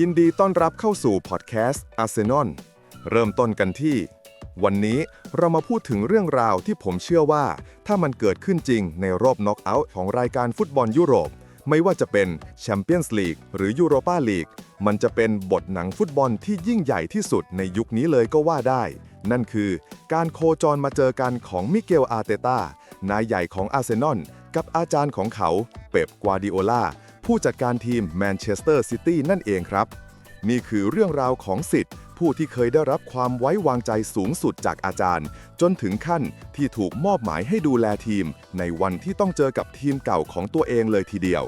ยินดีต้อนรับเข้าสู่พอดแคสต์อาร์เซนอลเริ่มต้นกันที่ วันนี้เรามาพูดถึงเรื่องราวที่ผมเชื่อว่า ถ้ามันเกิดขึ้นจริงในรอบน็อกเอาท์ของรายการฟุตบอลยุโรป ไม่ว่าจะเป็นแชมเปี้ยนส์ลีกหรือยูโรปาลีกมันจะเป็นบทหนังฟุตบอลที่ยิ่งใหญ่ที่สุดในยุคนี้เลยก็ว่าได้ นั่นคือการโคจรมาเจอกันของมิเกลอาร์เตตานายใหญ่ของอาร์เซนอลกับอาจารย์ของเขาเป๊ปกวาดิโอลา ผู้จัดการทีมแมนเชสเตอร์ซิตี้นั่นเองครับ นี่คือเรื่องราวของสิทธิ์ ผู้ที่เคยได้รับความไว้วางใจสูงสุดจากอาจารย์ จนถึงขั้นที่ถูกมอบหมายให้ดูแลทีม ในวันที่ต้องเจอกับทีมเก่าของตัวเองเลยทีเดียว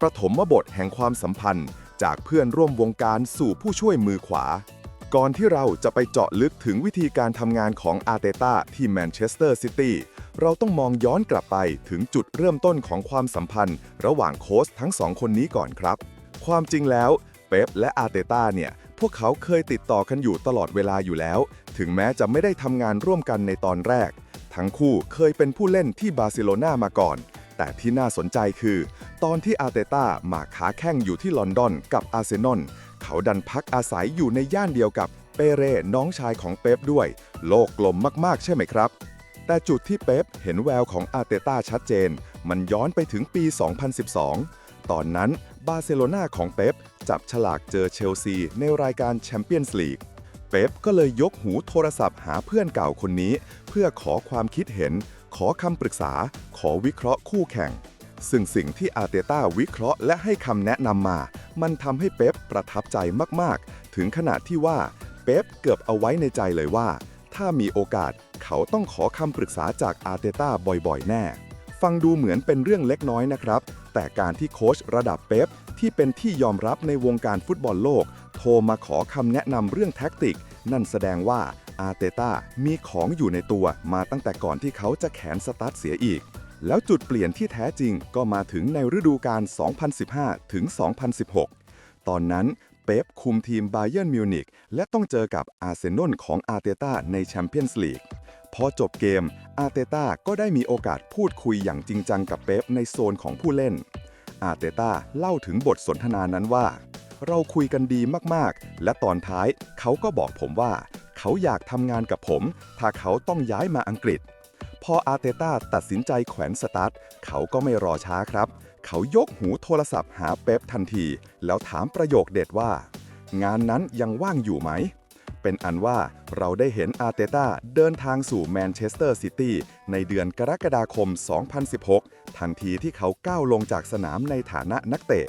ประถมบทแห่งความสัมพันธ์ จากเพื่อนร่วมวงการสู่ผู้ช่วยมือขวาก่อนที่เราจะไปเจาะลึกถึงวิธีการทำงานของอาร์เตต้าที่แมนเชสเตอร์ซิตี้ เราต้องมองย้อนกลับไปถึงจุดเริ่มต้นของความสัมพันธ์ ระหว่างโค้ชทั้งสองคนนี้ก่อนครับ ความจริงแล้วเป๊ปและอาร์เตต้าเนี่ยพวกเขาเคยติดต่อกันอยู่ตลอดเวลาอยู่แล้ว ถึงแม้จะไม่ได้ทำงานร่วมกันในตอนแรก ทั้งคู่เคยเป็นผู้เล่นที่บาร์เซโลนามาก่อน แต่ที่น่าสนใจคือ ตอนที่อาร์เตต้ามาขาแข้งอยู่ที่ลอนดอนกับอาร์เซนอลเขาดันพักอาศัยอยู่ในย่านเดียวกับเปเร่น้องชายของเป๊ปด้วย โลกกลมมากๆ ใช่ไหมครับ แต่จุดที่เป๊ปเห็นแววของอาร์เตต้าชัดเจน มันย้อนไปถึงปี 2012 ตอนนั้นบาร์เซโลนาของเป๊ปจับฉลากเจอเชลซีในรายการแชมเปี้ยนส์ลีกเป๊ปก็เลยยกหูโทรศัพท์หาเพื่อนเก่าคนนี้ เพื่อขอความคิดเห็น ขอคำปรึกษา ขอวิเคราะห์คู่แข่ง ซึ่งสิ่งที่อาร์เตต้าวิเคราะห์และให้คำแนะนำมา มันทำให้เป๊ปประทับใจมาก ๆ ถึงขนาดที่ว่า เป๊ปเกือบเอาไว้ในใจเลยว่า ถ้ามีโอกาส เขาต้องขอคำปรึกษาจากอาร์เตต้าบ่อยๆ แน่ ฟังดูเหมือนเป็นเรื่องเล็กน้อยนะครับ แต่การที่โค้ชระดับเป๊ปที่เป็นที่ยอมรับในวงการฟุตบอลโลก โทรมาขอคำแนะนำเรื่องแท็กติก นั่นแสดงว่าอาร์เตต้ามีของอยู่ในตัวมาตั้งแต่ก่อนที่เขาจะแขนสตาร์ทเสียอีก แล้วจุดเปลี่ยนที่แท้จริงก็มาถึงในฤดูกาล2015 ถึง 2016 ตอนนั้น ป๊ปคุมทีมบาเยิร์นมิวนิกและต้องเจอกับอาร์เซนอลของอาร์เตต้าในแชมเปี้ยนส์ลีกพอจบเกม อาร์เตต้าก็ได้มีโอกาสพูดคุยอย่างจริงจังกับเป๊ปในโซนของผู้เล่น อาร์เตต้าเล่าถึงบทสนทนานั้นว่า เราคุยกันดีมากๆ และตอนท้ายเขาก็บอกผมว่า เขาอยากทำงานกับผม ถ้าเขาต้องย้ายมาอังกฤษ พออาร์เตต้าตัดสินใจแขวนสตาร์ทเขาก็ไม่รอช้าครับ เขายกหูโทรศัพท์หาเป๊ปทันที แล้วถามประโยคเด็ดว่า งานนั้นยังว่างอยู่ไหม เป็นอันว่าเราได้เห็นอาร์เตต้าเดินทางสู่แมนเชสเตอร์ซิตี้ในเดือนกรกฎาคม 2016 ทันทีที่เขาก้าวลงจากสนามในฐานะนักเตะ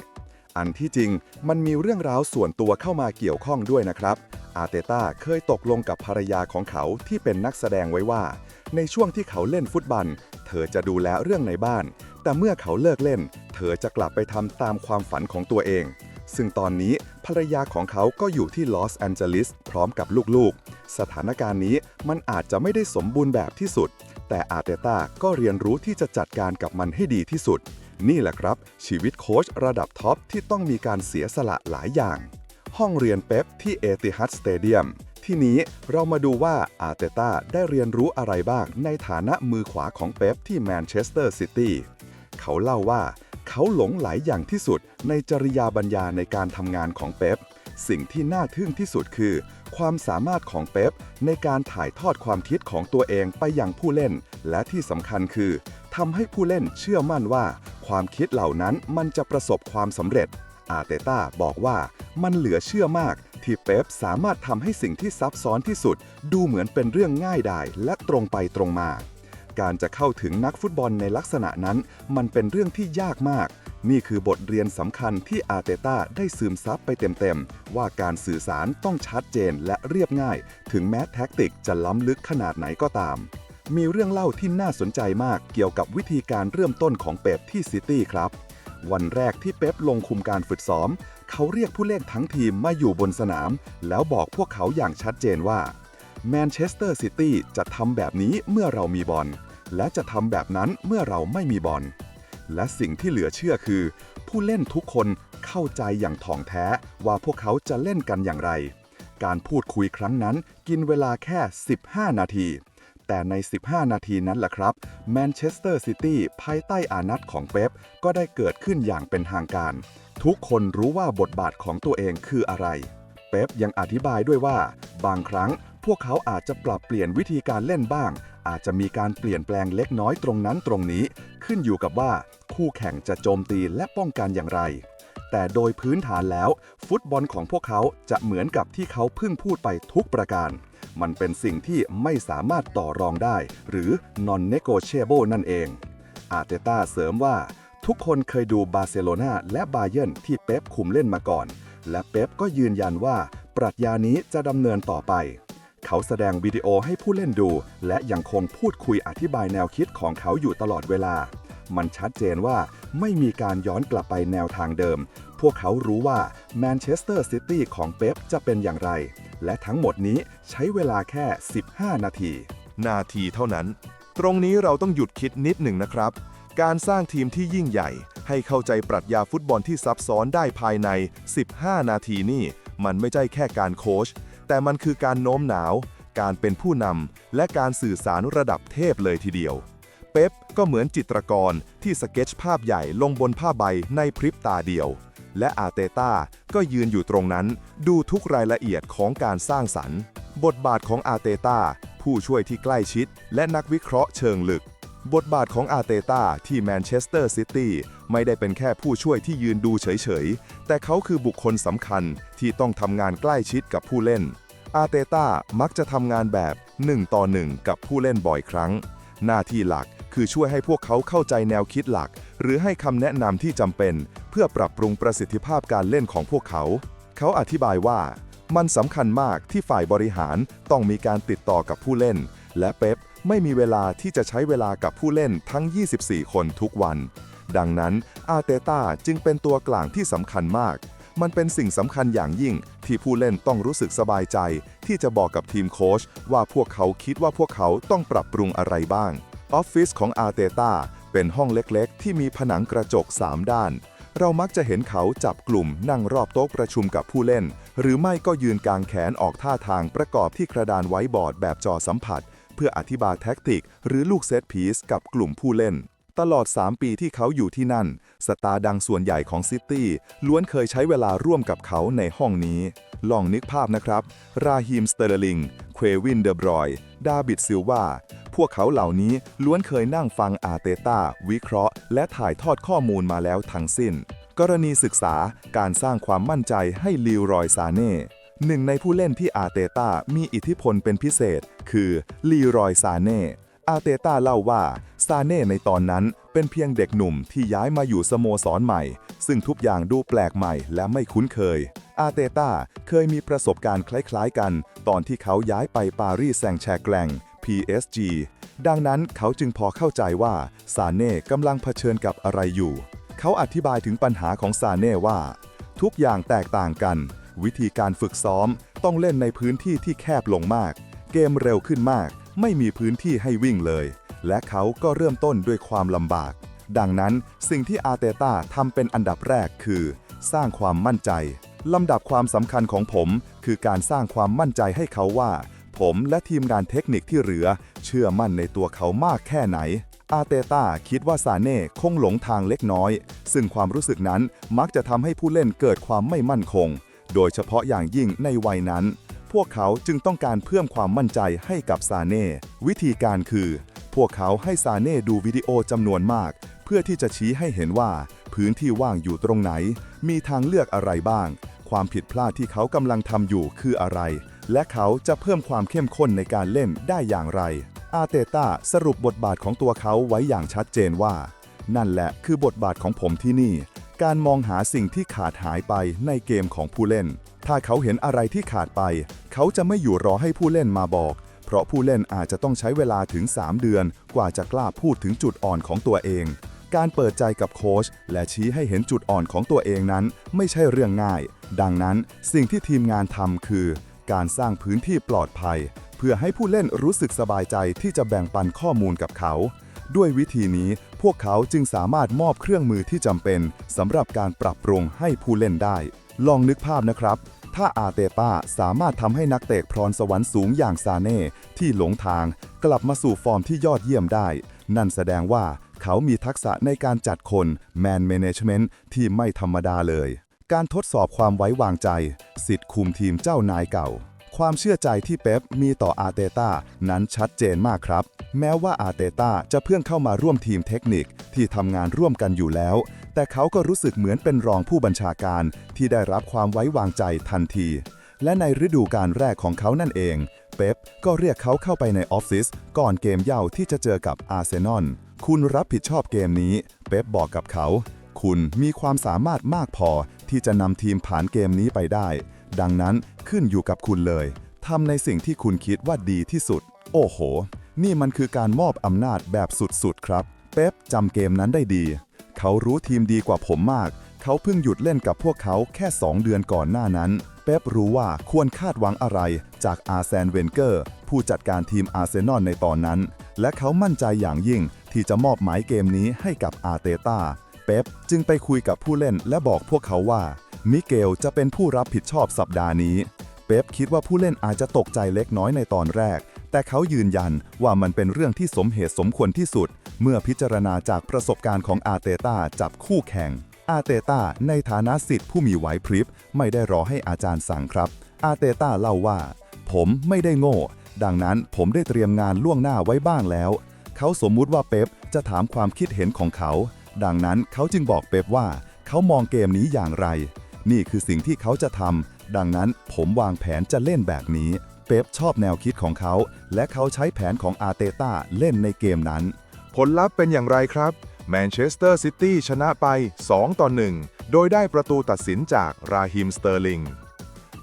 อันที่จริงมันมีเรื่องราวส่วนตัวเข้ามาเกี่ยวข้องด้วยนะครับ อาร์เตต้าเคยตกลงกับภรรยาของเขาที่เป็นนักแสดงไว้ว่า ในช่วงที่เขาเล่นฟุตบอล ธอจะดูแลเรื่องในบ้าน แต่เมื่อเขาเลิกเล่น เธอจะกลับไปทำตามความฝันของตัวเอง ซึ่งตอนนี้ภรรยาของเขาก็อยู่ที่ลอสแอนเจลิสพร้อมกับลูกๆ สถานการณ์นี้มันอาจจะไม่ได้สมบูรณ์แบบที่สุด แต่อาเตต้าก็เรียนรู้ที่จะจัดการกับมันให้ดีที่สุด นี่แหละครับ ชีวิตโค้ชระดับท็อปที่ต้องมีการเสียสละหลายอย่าง ห้องเรียนเป๊ปที่เอติฮัดสเตเดียม ที่นี้เรามาดูว่าอาร์เตต้าได้เรียนรู้อะไรบ้างในฐานะมือขวาของเป๊ปที่แมนเชสเตอร์ซิตี้เขาเล่าว่าเขาหลงไหลอย่างที่สุดในจริยาบรรยาในการทำงานของเป๊ปสิ่งที่น่าทึ่งที่สุดคือ ความสามารถของเป๊ปในการถ่ายทอดความคิดของตัวเองไปยังผู้เล่น และที่สำคัญคือทำให้ผู้เล่นเชื่อมั่นว่า ความคิดเหล่านั้นมันจะประสบความสำเร็จอาร์เตต้าบอกว่ามันเหลือเชื่อมาก ที่เป๊ปสามารถทำให้สิ่งที่ซับซ้อนที่สุด ดูเหมือนเป็นเรื่องง่ายดายและตรงไปตรงมา การจะเข้าถึงนักฟุตบอลในลักษณะนั้น มันเป็นเรื่องที่ยากมาก นี่คือบทเรียนสำคัญที่อาเตต้าได้ซึมซับไปเต็มๆ ว่าการสื่อสารต้องชัดเจนและเรียบง่าย ถึงแม้แท็กติกจะล้ำลึกขนาดไหนก็ตามมีเรื่องเล่าที่น่าสนใจมากเกี่ยวกับวิธีการเริ่มต้นของเป๊ปที่ซิตี้ครับ วันแรกที่เป๊ปลงคุมการฝึกซ้อมเขาเรียกผู้เล่นทั้งทีมมาอยู่บนสนาม แล้วบอกพวกเขาอย่างชัดเจนว่าแมนเชสเตอร์ซิตี้จะทำแบบนี้เมื่อเรามีบอล และจะทำแบบนั้นเมื่อเราไม่มีบอล และสิ่งที่เหลือเชื่อคือ ผู้เล่นทุกคนเข้าใจอย่างถ่องแท้ว่าพวกเขาจะเล่นกันอย่างไร การพูดคุยครั้งนั้นกินเวลาแค่ 15 นาที แต่ใน 15 นาทีนั้นแหละครับแมนเชสเตอร์ซิตี้ภายใต้อานัตของเป๊ปก็ได้เกิดขึ้นอย่างเป็นทางการ ทุกคนรู้ว่าบทบาทของตัวเองคืออะไร เป๊ปยังอธิบายด้วยว่า บางครั้งพวกเขาอาจจะปรับเปลี่ยนวิธีการเล่นบ้าง อาจจะมีการเปลี่ยนแปลงเล็กน้อยตรงนั้นตรงนี้ ขึ้นอยู่กับว่าคู่แข่งจะโจมตีและป้องกันอย่างไร แต่โดยพื้นฐานแล้ว ฟุตบอลของพวกเขาจะเหมือนกับที่เขาเพิ่งพูดไปทุกประการ มันเป็นสิ่งที่ไม่สามารถต่อรองได้ หรือ non negotiable นั่นเอง อาร์เตต้าเสริมว่า ทุกคนเคยดูบาร์เซโลนาและบาเยิร์นที่เป๊ปคุมเล่นมาก่อน และเป๊ปก็ยืนยันว่า ปรัชญานี้จะดำเนินต่อไป เขาแสดงวิดีโอให้ผู้เล่นดู และยังคงพูดคุยอธิบายแนวคิดของเขาอยู่ตลอดเวลา มันชัดเจนว่าไม่มีการย้อนกลับไปแนวทางเดิม พวกเขารู้ว่าแมนเชสเตอร์ซิตี้ของเป๊ปจะเป็นอย่างไร และทั้งหมดนี้ใช้เวลาแค่ 15 นาที นาทีเท่านั้น ตรงนี้เราต้องหยุดคิดนิดหนึ่งนะครับ การสร้างทีมที่ยิ่งใหญ่ ให้เข้าใจปรัชญาฟุตบอลที่ซับซ้อนได้ภายใน 15 นาทีนี่ มันไม่ใช่แค่การโค้ชแต่มันคือการโน้มหนาว การเป็นผู้นำและการสื่อสารระดับเทพเลยทีเดียว เป๊ปก็เหมือนจิตรกรที่สเก็ตภาพใหญ่ลงบนผ้าใบในพริบตาเดียว และอาเตต้าก็ยืนอยู่ตรงนั้น ดูทุกรายละเอียดของการสร้างสรรค์ บทบาทของอาเตต้าผู้ช่วยที่ใกล้ชิด และนักวิเคราะห์เชิงลึก บทบาทของอาเตต้าที่แมนเชสเตอร์ซิตี้ไม่ได้เป็นแค่ผู้ช่วยที่ยืนดูเฉยๆ แต่เขาคือบุคคลสำคัญที่ต้องทำงานใกล้ชิดกับผู้เล่น อาเตต้ามักจะทำงานแบบ 1 ต่อ 1 กับผู้เล่นบ่อยครั้ง หน้าที่หลัก คือช่วยให้พวกเขาเข้าใจแนวคิดหลัก หรือให้คำแนะนำที่จำเป็น เพื่อปรับปรุงประสิทธิภาพการเล่นของพวกเขา เขาอธิบายว่า มันสำคัญมากที่ฝ่ายบริหารต้องมีการติดต่อกับผู้เล่น และเป๊ปไม่มีเวลาที่จะใช้เวลากับผู้เล่นทั้ง 24 คนทุกวัน ดังนั้นอาเตต้าจึงเป็นตัวกลางที่สำคัญมาก มันเป็นสิ่งสำคัญอย่างยิ่งที่ผู้เล่นต้องรู้สึกสบายใจ ที่จะบอกกับทีมโค้ชว่าพวกเขาคิดว่าพวกเขาต้องปรับปรุงอะไรบ้าง ออฟฟิศของอาร์เตต้าเป็นห้องเล็กๆ ที่มีผนังกระจก 3 ด้าน เรามักจะเห็นเขาจับกลุ่มนั่งรอบโต๊ะประชุมกับผู้เล่น หรือไม่ก็ยืนกางแขนออกท่าทางประกอบที่กระดานไว้บอร์ดแบบจอสัมผัส เพื่ออธิบายแท็กติก หรือลูกเซตพีซกับกลุ่มผู้เล่น ตลอด 3 ปีที่เขาอยู่ที่นั่น สตาร์ดังส่วนใหญ่ของซิตี้ล้วนเคยใช้เวลาร่วมกับเขาในห้องนี้ ลองนึกภาพนะครับ ราฮิมสเตอร์ลิง เควินเดบรอย ดาบิดซิลวา พวกเขาเหล่านี้ล้วนเคยนั่งฟังอาเตต้า วิเคราะห์ และถ่ายทอดข้อมูลมาแล้วทั้งสิ้น กรณีศึกษาการสร้างความมั่นใจให้ลิวรอยซาเน่หนึ่งในผู้เล่นที่อาเตต้ามีอิทธิพลเป็นพิเศษ คือลีรอยซาเน่อาเตต้าเล่าว่าซาเน่ในตอนนั้นเป็นเพียงเด็กหนุ่มที่ย้ายมาอยู่สโมสรใหม่ ซึ่งทุกอย่างดูแปลกใหม่และไม่คุ้นเคย อาเตต้าเคยมีประสบการณ์คล้ายๆกัน ตอนที่เขาย้ายไปปารีสแซงแชร์แกลง PSG ดังนั้นเขาจึงพอเข้าใจว่าซาเน่กำลังเผชิญกับอะไรอยู่ เขาอธิบายถึงปัญหาของซาเน่ว่า ทุกอย่างแตกต่างกัน วิธีการฝึกซ้อมต้องเล่นในพื้นที่ที่แคบลงมาก เกมเร็วขึ้นมาก ไม่มีพื้นที่ให้วิ่งเลย และเขาก็เริ่มต้นด้วยความลำบาก ดังนั้นสิ่งที่อาเตต้าทำเป็นอันดับแรกคือ สร้างความมั่นใจลำดับความสำคัญของผม คือการสร้างความมั่นใจให้เขาว่า ผมและทีมงานเทคนิคที่เหลือ เชื่อมั่นในตัวเขามากแค่ไหน อาเตต้าคิดว่าซาเน่คงหลงทางเล็กน้อย ซึ่งความรู้สึกนั้นมักจะทำให้ผู้เล่นเกิดความไม่มั่นคง โดยเฉพาะอย่างยิ่งในวัยนั้น พวกเขาจึงต้องการเพิ่มความมั่นใจให้กับซาเน่ วิธีการคือ พวกเขาให้ซาเน่ดูวิดีโอจำนวนมาก เพื่อที่จะชี้ให้เห็นว่า พื้นที่ว่างอยู่ตรงไหน มีทางเลือกอะไรบ้าง ความผิดพลาดที่เขากำลังทำอยู่คืออะไร และเขาจะเพิ่มความเข้มข้นในการเล่นได้อย่างไร อาร์เตต้าสรุปบทบาทของตัวเขาไว้อย่างชัดเจนว่า นั่นแหละคือบทบาทของผมที่นี่ การมองหาสิ่งที่ขาดหายไปในเกมของผู้เล่น ถ้าเขาเห็นอะไรที่ขาดไป เขาจะไม่อยู่รอให้ผู้เล่นมาบอก เพราะผู้เล่นอาจจะต้องใช้เวลาถึง 3 เดือน กว่าจะกล้าพูดถึงจุดอ่อนของตัวเองการเปิดใจกับโค้ชและชี้ให้เห็นจุดอ่อนของตัวเองนั้น ไม่ใช่เรื่องง่าย ดังนั้นสิ่งที่ทีมงานทำคือ การสร้างพื้นที่ปลอดภัย เพื่อให้ผู้เล่นรู้สึกสบายใจที่จะแบ่งปันข้อมูลกับเขา ด้วยวิธีนี้พวกเขาจึงสามารถมอบเครื่องมือที่จำเป็นสำหรับการปรับปรุงให้ผู้เล่นได้ ลองนึกภาพนะครับ ถ้าอาเตต้าสามารถทำให้นักเตะพรสวรรค์สูงอย่างซาเน่ที่หลงทาง กลับมาสู่ฟอร์มที่ยอดเยี่ยมได้ นั่นแสดงว่าเขามีทักษะในการจัดคนแมน a ม a g เมน t ที่ไม่ธรรมดาเลย การทดสอบความไว้วางใจ สิทธิ์คุมทีมเจ้านายเก่า ความเชื่อใจที่เป๊ปมีต่ออาเตต้านั้นชัดเจนมากครับ แม้ว่าอาเตต้าจะเพิ่งเข้ามาร่วมทีมเทคนิคที่ทำงานร่วมกันอยู่แล้ว แต่เขาก็รู้สึกเหมือนเป็นรองผู้บัญชาการที่ได้รับความไว้วางใจทันที และในฤดูกาลแรกของเขานั่นเอง เป๊ปก็เรียกเขาเข้าไปในออฟฟิศก่อนเกมเย่าที่จะเจอกับอาร์เซนอลคุณรับผิดชอบเกมนี้ เป๊ปบอกกับเขา คุณมีความสามารถมากพอที่จะนำทีมผ่านเกมนี้ไปได้ ดังนั้นขึ้นอยู่กับคุณเลยทำในสิ่งที่คุณคิดว่าดีที่สุด โอ้โห นี่มันคือการมอบอำนาจแบบสุดๆครับ เป๊ปจำเกมนั้นได้ดี เขารู้ทีมดีกว่าผมมาก เขาเพิ่งหยุดเล่นกับพวกเขาแค่ 2 เดือนก่อนหน้านั้น เป๊ปรู้ว่าควรคาดหวังอะไรจากอาร์แซนเวนเกอร์ ผู้จัดการทีมอาร์เซนอลในตอนนั้น และเขามั่นใจอย่างยิ่งที่จะมอบหมายเกมนี้ให้กับอาร์เตต้า เป๊ปจึงไปคุยกับผู้เล่นและบอกพวกเขาว่า มิเกลจะเป็นผู้รับผิดชอบสัปดาห์นี้ เป๊ปคิดว่าผู้เล่นอาจจะตกใจเล็กน้อยในตอนแรก แต่เขายืนยันว่ามันเป็นเรื่องที่สมเหตุสมควรที่สุด เมื่อพิจารณาจากประสบการณ์ของอาเตต้าจับคู่แข่ง อาเตต้าในฐานะสิทธิ์ผู้มีไหวพริบ ไม่ได้รอให้อาจารย์สั่งครับ อาเตต้าเล่าว่า ผมไม่ได้โง่ ดังนั้นผมได้เตรียมงานล่วงหน้าไว้บ้างแล้ว เขาสมมุติว่าเป๊ปจะถามความคิดเห็นของเขา ดังนั้นเขาจึงบอกเป๊ปว่า เขามองเกมนี้อย่างไร นี่คือสิ่งที่เขาจะทำดังนั้นผมวางแผนจะเล่นแบบนี้ เป๊ปชอบแนวคิดของเขา และเขาใช้แผนของอาร์เตต้าเล่นในเกมนั้น ผลลัพธ์เป็นอย่างไรครับแมนเชสเตอร์ซิตี้ชนะไป 2 ต่อ 1 โดยได้ประตูตัดสินจากราฮิมสเตอร์ลิง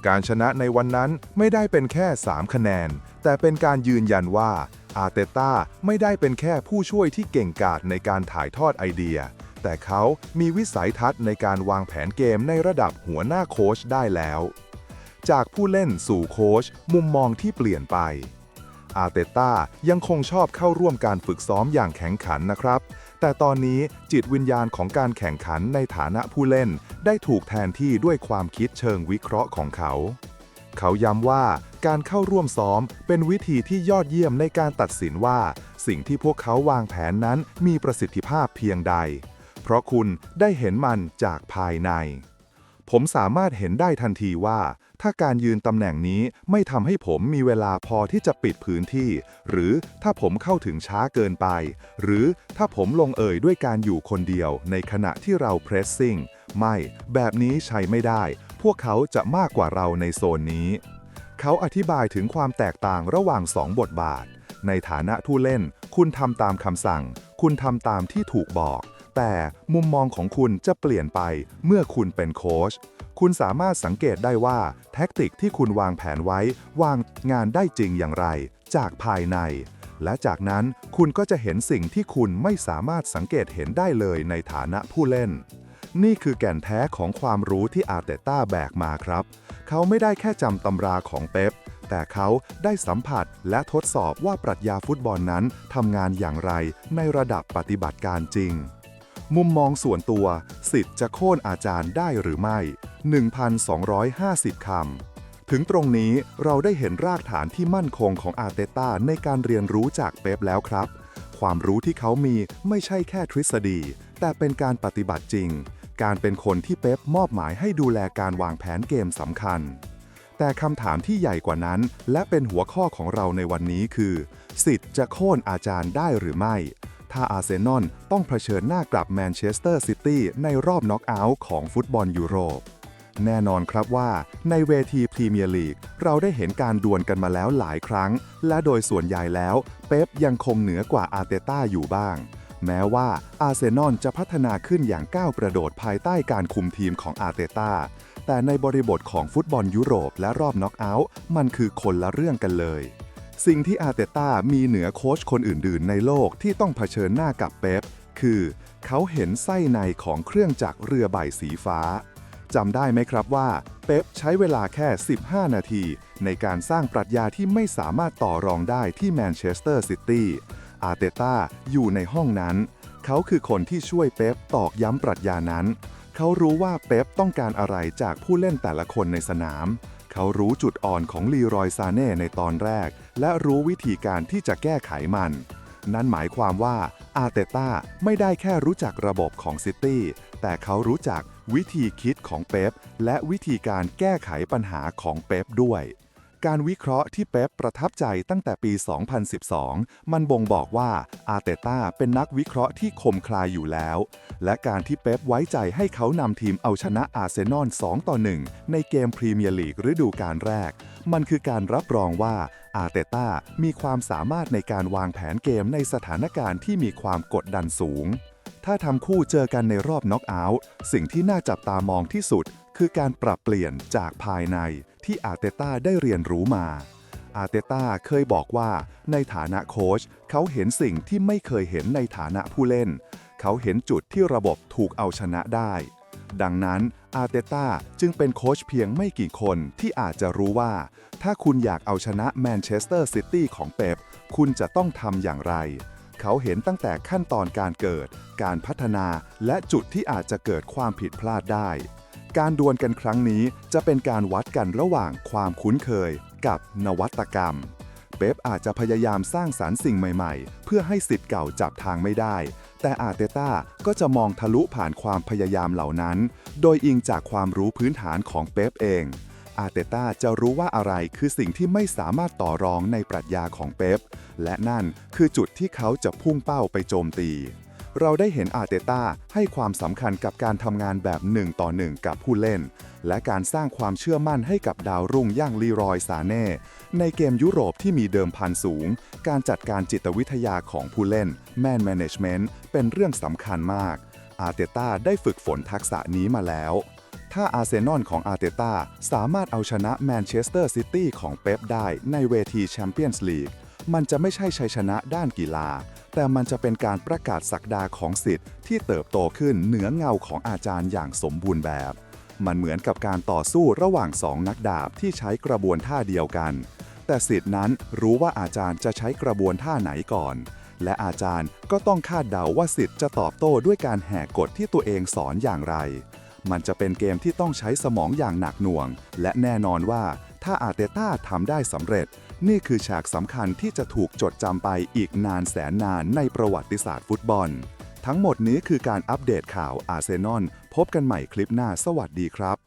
การชนะในวันนั้นไม่ได้เป็นแค่ 3 คะแนน แต่เป็นการยืนยันว่า อาเตต้าไม่ได้เป็นแค่ผู้ช่วยที่เก่งกาจในการถ่ายทอดไอเดีย แต่เขามีวิสัยทัศน์ในการวางแผนเกมในระดับหัวหน้าโค้ชได้แล้ว จากผู้เล่นสู่โค้ชมุมมองที่เปลี่ยนไป อาเตต้ายังคงชอบเข้าร่วมการฝึกซ้อมอย่างแข็งขันนะครับ แต่ตอนนี้จิตวิญญาณของการแข่งขันในฐานะผู้เล่น ได้ถูกแทนที่ด้วยความคิดเชิงวิเคราะห์ของเขา เขาย้ำว่าการเข้าร่วมซ้อมเป็นวิธีที่ยอดเยี่ยมในการตัดสินว่า สิ่งที่พวกเขาวางแผนนั้นมีประสิทธิภาพเพียงใด เพราะคุณได้เห็นมันจากภายใน ผมสามารถเห็นได้ทันทีว่า ถ้าการยืนตำแหน่งนี้ไม่ทำให้ผมมีเวลาพอที่จะปิดพื้นที่ หรือถ้าผมเข้าถึงช้าเกินไป หรือถ้าผมลงเอ่ยด้วยการอยู่คนเดียวในขณะที่เราเพรสซิ่งไม่ แบบนี้ใช้ไม่ได้ พวกเขาจะมากกว่าเราในโซนนี้ เขาอธิบายถึงความแตกต่างระหว่างสองบทบาท ในฐานะผู้เล่น คุณทำตามคำสั่ง คุณทำตามที่ถูกบอก แต่มุมมองของคุณจะเปลี่ยนไปเมื่อคุณเป็นโค้ชคุณสามารถสังเกตได้ว่าแท็กติกที่คุณวางแผนไว้ วางงานได้จริงอย่างไร จากภายใน และจากนั้นคุณก็จะเห็นสิ่งที่คุณไม่สามารถสังเกตเห็นได้เลยในฐานะผู้เล่น นี่คือแก่นแท้ของความรู้ที่อาเตต้าแบกมาครับ เขาไม่ได้แค่จำตำราของเป๊ป แต่เขาได้สัมผัสและทดสอบว่าปรัชญาฟุตบอลนั้นทำงานอย่างไรในระดับปฏิบัติการจริง มุมมองส่วนตัว สิทธิ์จะโค่นอาจารย์ได้หรือไม่ 1,250 คำ ถึงตรงนี้เราได้เห็นรากฐานที่มั่นคงของอาเตต้าในการเรียนรู้จากเป๊ปแล้วครับ ความรู้ที่เขามีไม่ใช่แค่ทฤษฎีแต่เป็นการปฏิบัติจริง การเป็นคนที่เป๊ปมอบหมายให้ดูแลการวางแผนเกมสำคัญ แต่คำถามที่ใหญ่กว่านั้น และเป็นหัวข้อของเราในวันนี้คือ สิทธิ์จะโค่นอาจารย์ได้หรือไม่ ถ้าอาร์เซนอลต้องเผชิญหน้ากับแมนเชสเตอร์ซิตี้ในรอบน็อกเอาท์ของฟุตบอลยุโรปแน่นอนครับว่าในเวทีพรีเมียร์ลีกเราได้เห็นการดวลกันมาแล้วหลายครั้ง และโดยส่วนใหญ่แล้ว เป๊ปยังคงเหนือกว่าอาร์เตต้าอยู่บ้าง แม้ว่าอาร์เซนอลจะพัฒนาขึ้นอย่างก้าวกระโดดภายใต้การคุมทีมของอาร์เตต้า แต่ในบริบทของฟุตบอลยุโรปและรอบน็อกเอาท์มันคือคนละเรื่องกันเลย สิ่งที่อาร์เตต้ามีเหนือโค้ชคนอื่น ๆ ในโลกที่ต้องเผชิญหน้ากับเป๊ปคือ เขาเห็นไส้ในของเครื่องจักรเรือใบสีฟ้าจำได้ไหมครับว่า เป๊ปใช้เวลาแค่ 15 นาที ในการสร้างปรัชญาที่ไม่สามารถต่อรองได้ที่แมนเชสเตอร์ซิตี้ อาเตต้าอยู่ในห้องนั้น เขาคือคนที่ช่วยเป๊ปตอกย้ำปรัชญานั้น เขารู้ว่าเป๊ปต้องการอะไรจากผู้เล่นแต่ละคนในสนาม เขารู้จุดอ่อนของลีรอยซาเน่ในตอนแรก และรู้วิธีการที่จะแก้ไขมัน นั่นหมายความว่าอาเตต้าไม่ได้แค่รู้จักระบบของซิตี้แต่เขารู้จักวิธีคิดของเป๊ปและวิธีการแก้ไขปัญหาของเป๊ปด้วย การวิเคราะห์ที่เป๊ปประทับใจตั้งแต่ปี 2012 มันบ่งบอกว่าอาเตต้าเป็นนักวิเคราะห์ที่คมคลายอยู่แล้ว และการที่เป๊ปไว้ใจให้เขานำทีมเอาชนะอาร์เซนอล 2 ต่อ 1 ในเกมพรีเมียร์ลีกฤดูกาลแรก มันคือการรับรองว่าอาเตต้ามีความสามารถในการวางแผนเกมในสถานการณ์ที่มีความกดดันสูง ถ้าทำคู่เจอกันในรอบน็อกเอาท์สิ่งที่น่าจับตามองที่สุด คือการปรับเปลี่ยนจากภายใน ที่อาเตต้าได้เรียนรู้มาอาเตต้าเคยบอกว่าในฐานะโค้ชเขาเห็นสิ่งที่ไม่เคยเห็นในฐานะผู้เล่น เขาเห็นจุดที่ระบบถูกเอาชนะได้ ดังนั้นอาเตต้าจึงเป็นโค้ชเพียงไม่กี่คนที่อาจจะรู้ว่า ถ้าคุณอยากเอาชนะแมนเชสเตอร์ซิตี้ของเป๊ปคุณจะต้องทำอย่างไร เขาเห็นตั้งแต่ขั้นตอนการเกิด การพัฒนาและจุดที่อาจจะเกิดความผิดพลาดได้ การดวลกันครั้งนี้จะเป็นการวัดกันระหว่างความคุ้นเคยกับนวัตกรรม เป๊ปอาจจะพยายามสร้างสารรค์สิ่งใหม่ๆ เพื่อให้สิทธิ์เก่าจับทางไม่ได้ แต่อาเตต้าก็จะมองทะลุผ่านความพยายามเหล่านั้น โดยอิงจากความรู้พื้นฐานของเป๊ปเอง อาเตต้าจะรู้ว่าอะไรคือสิ่งที่ไม่สามารถต่อรองในปรัชญาของเป๊ป และนั่นคือจุดที่เขาจะพุ่งเป้าไปโจมตี เราได้เห็นอาร์เตต้าให้ความสำคัญกับการทำงานแบบหนึ่งต่อหนึ่งกับผู้เล่น และการสร้างความเชื่อมั่นให้กับดาวรุ่งย่างลีรอยซาเน่ ในเกมยุโรปที่มีเดิมพันสูง การจัดการจิตวิทยาของผู้เล่นแมนแมネจเมนต์เป็นเรื่องสำคัญมาก อาร์เตต้าได้ฝึกฝนทักษะนี้มาแล้ว ถ้าอาร์เซนอลของอาร์เตต้าสามารถเอาชนะแมนเชสเตอร์ซิตี้ของเป๊ปได้ในเวทีแชมเปี้ยนส์ลีกมันจะไม่ใช่ชัยชนะด้านกีฬา แต่มันจะเป็นการประกาศศักดาของสิทธิ์ที่เติบโตขึ้นเหนือเงาของอาจารย์อย่างสมบูรณ์แบบ มันเหมือนกับการต่อสู้ระหว่างสองนักดาบที่ใช้กระบวนท่าเดียวกัน แต่สิทธิ์นั้นรู้ว่าอาจารย์จะใช้กระบวนท่าไหนก่อน และอาจารย์ก็ต้องคาดเดาว่าสิทธิ์จะตอบโต้ด้วยการแหกกฎที่ตัวเองสอนอย่างไร มันจะเป็นเกมที่ต้องใช้สมองอย่างหนักหน่วง และแน่นอนว่าถ้าอาเตต้าทำได้สำเร็จ นี่คือฉากสำคัญที่จะถูกจดจำไปอีกนานแสนนานในประวัติศาสตร์ฟุตบอล ทั้งหมดนี้คือการอัปเดตข่าวอาร์เซนอลพบกันใหม่คลิปหน้าสวัสดีครับ